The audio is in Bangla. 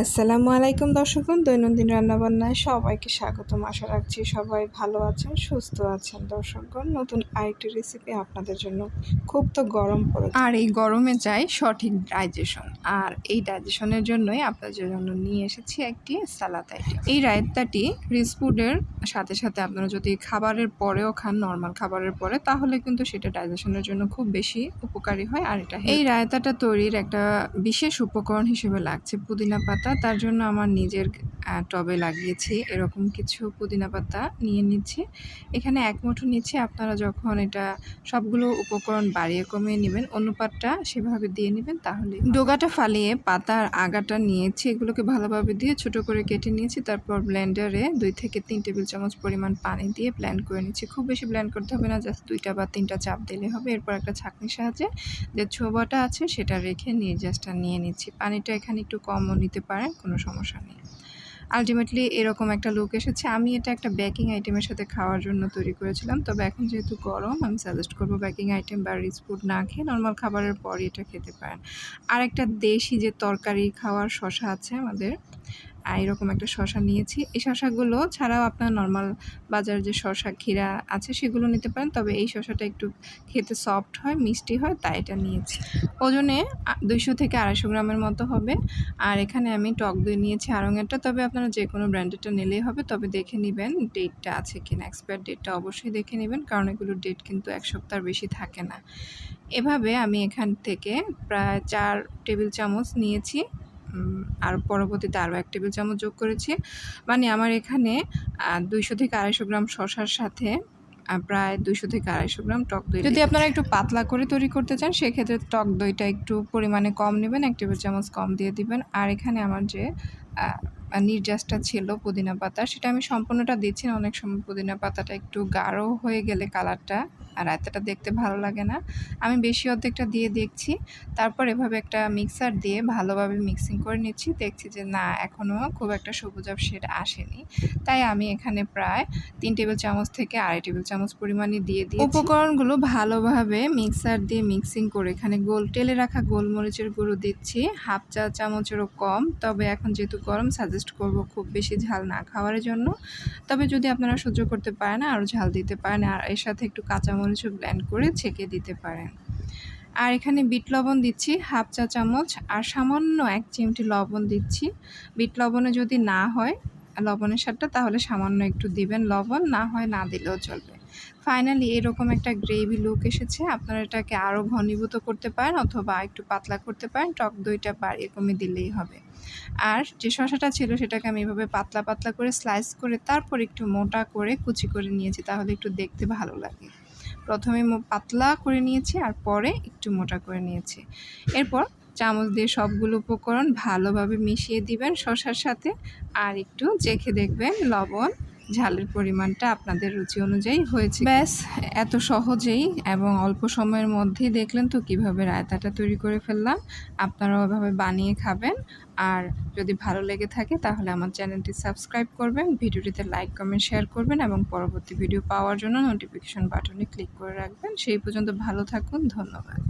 আসসালামু আলাইকুম দর্শকগণ দৈনন্দিন রান্নাবান্নায় সবাইকে স্বাগতম। আশা রাখছি সবাই ভালো আছেন সুস্থ আছেন। দর্শকগণ নতুন আরেকটি রেসিপি আপনাদের জন্য খুব তো গরম পড়ে আর এই গরমে চাই সঠিক ডাইজেশন আর এই ডাইজেশনের জন্যই আপনাদের জন্য নিয়ে এসেছি একটি সালাদ আইটেম এই রায়তাটি রিসফুডের সাথে সাথে আপনারা যদি খাবারের পরেও খান নর্মাল খাবারের পরে তাহলে কিন্তু সেটা ডাইজেশনের জন্য খুব বেশি উপকারী হয়। আর এটা এই রায়তাটা তৈরির একটা বিশেষ উপকরণ হিসেবে লাগছে পুদিনা পাতা তার জন্য আমার নিজের টবে লাগিয়েছি। এরকম কিছু পুদিনা পাতা নিয়ে নিচ্ছি। এখানে এক মুঠো নিচ্ছি। আপনারা যখন এটা সবগুলো উপকরণ বাড়িয়ে কমিয়ে নেবেন, অনুপাতটা সেভাবে দিয়ে নেবেন তাহলে ডোগাটা ফালিয়ে পাতার আগাটা নিয়েছি। এগুলোকে ভালোভাবে দিয়ে ছোট করে কেটে নিয়েছি। তারপর ব্লেন্ডারে দুই থেকে তিন টেবিল চামচ পরিমাণ পানি দিয়ে ব্লেন্ড করে নিচ্ছি। খুব বেশি ব্লেন্ড করতে হবে না, জাস্ট দুইটা বা তিনটা চাপ দিলে হবে। এরপর একটা ছাঁকনির সাহায্যে যে ছোবাটা আছে, সেটা রেখে নিয়ে জাস্টটা নিয়ে নিচ্ছি। পানিটা এখানে একটু কমও নিতে পারেন, কোনো সমস্যা নেই। আলটিমেটলি এরকম একটা লুক এসেছে। আমি এটা একটা বেকিং আইটেমের সাথে খাওয়ার জন্য তৈরি করেছিলাম। তবে এখন যেহেতু গরম, আমি সাজেস্ট করব বেকিং আইটেম বা রিচ ফুড না খেয়ে নর্মাল খাবারের পরই এটা খেতে পারেন। আর একটা দেশি যে তরকারি খাওয়ার শশা আছে আমাদের এরকম একটা শশা নিয়েছি। এই শশাগুলো ছাড়াও আপনার নর্মাল বাজার যে শশা ক্ষীরা আছে, সেগুলো নিতে পারেন। তবে এই শশাটা একটু খেতে সফট হয়, মিষ্টি হয়, তাই এটা নিয়েছি। ওজনে দুইশো থেকে আড়াইশো গ্রামের মতো হবে। আর এখানে আমি টক দই নিয়েছি আরঙেরটা তবে আপনারা যে কোনো ব্র্যান্ডেরটা নিলেই হবে। তবে দেখে নেবেন ডেটটা আছে কিনা। এক্সপায়ার ডেটটা অবশ্যই দেখে নেবেন। কারণ এগুলোর ডেট কিন্তু এক সপ্তাহের বেশি থাকে না। এভাবে আমি এখান থেকে প্রায় চার টেবিল চামচ নিয়েছি। আর পরবর্তীতে আরও এক টেবিল চামচ যোগ করেছি। মানে আমার এখানে দুইশো থেকে আড়াইশো গ্রাম শশার সাথে প্রায় দুইশো থেকে আড়াইশো গ্রাম টক দই যদি আপনারা একটু পাতলা করে তৈরি করতে চান সেক্ষেত্রে টক দইটা একটু পরিমাণে কম নেবেন এক টেবিল চামচ কম দিয়ে দিবেন। আর এখানে আমার যে নির্যাসটা ছিল পুদিনা পাতা, সেটা আমি সম্পূর্ণটা দিচ্ছি না। অনেক সময় পুদিনা পাতাটা একটু গাঢ় হয়ে গেলে কালারটা আর রায়তাটা দেখতে ভালো লাগে না। আমি বেশি অর্ধেকটা দিয়ে দেখছি, তারপর এভাবে একটা মিক্সার দিয়ে ভালোভাবে মিক্সিং করে নিচ্ছি। দেখছি যে না এখনও খুব একটা সবুজাব শেড আসেনি। তাই আমি এখানে প্রায় তিন টেবিল চামচ থেকে আড়াই টেবিল চামচ পরিমাণে দিয়ে দিই উপকরণগুলো ভালোভাবে মিক্সার দিয়ে মিক্সিং করে এখানে গোল, টেলে রাখা গোলমরিচের গুঁড়ো দিচ্ছি। হাফ চা চামচেরও কম, তবে এখন যেহেতু গরম, সাজেস্ট করব, খুব বেশি ঝাল না খাওয়ার জন্য। তবে যদি আপনারা সহ্য করতে পারেন, আরও ঝাল দিতে পারেন, আর এর সাথে একটু কাঁচা মরিচও ব্ল্যান্ড করে ছেঁকে দিতে পারেন। আর এখানে বিট লবণ দিচ্ছি, হাফ চা চামচ, আর সামান্য এক চিমটি লবণ দিচ্ছি। বিট লবণে যদি না হয়, লবণের স্বাদটা, তাহলে সামান্য একটু দিবেন লবণ, না হয় না দিলেও চলবে। ফাইনালি এরকম একটা গ্রেভি লুক এসেছে। আপনারা এটাকে আরও ঘনীভূত করতে পারেন অথবা একটু পাতলা করতে পারেন। টক দইটা বাড়িয়ে কমে দিলেই হবে। আর যে শশাটা ছিল সেটাকে আমি এভাবে পাতলা পাতলা করে স্লাইস করে তারপর একটু মোটা করে কুচি করে নিয়েছি, তাহলে একটু দেখতে ভালো লাগে। প্রথমে পাতলা করে নিয়েছি আর পরে একটু মোটা করে নিয়েছি। এরপর চামচ দিয়ে সবগুলো উপকরণ ভালোভাবে মিশিয়ে দিবেন শশার সাথে। আর একটু চেখে দেখবেন লবণ ঝালের পরিমাণটা আপনাদের রুচি অনুযায়ী হয়েছে। ব্যাস, এত সহজেই এবং অল্প সময়ের মধ্যেই দেখলেন তো কীভাবে রায়তাটা তৈরি করে ফেললাম। আপনারাও ওভাবে বানিয়ে খাবেন। আর যদি ভালো লেগে থাকে তাহলে আমার চ্যানেলটি সাবস্ক্রাইব করবেন, ভিডিওটিতে লাইক, কমেন্ট, শেয়ার করবেন এবং পরবর্তী ভিডিও পাওয়ার জন্য নোটিফিকেশন বাটনে ক্লিক করে রাখবেন। সেই পর্যন্ত ভালো থাকুন, ধন্যবাদ।